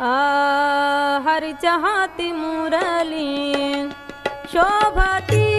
आ, हरि चाहती मुरली शोभती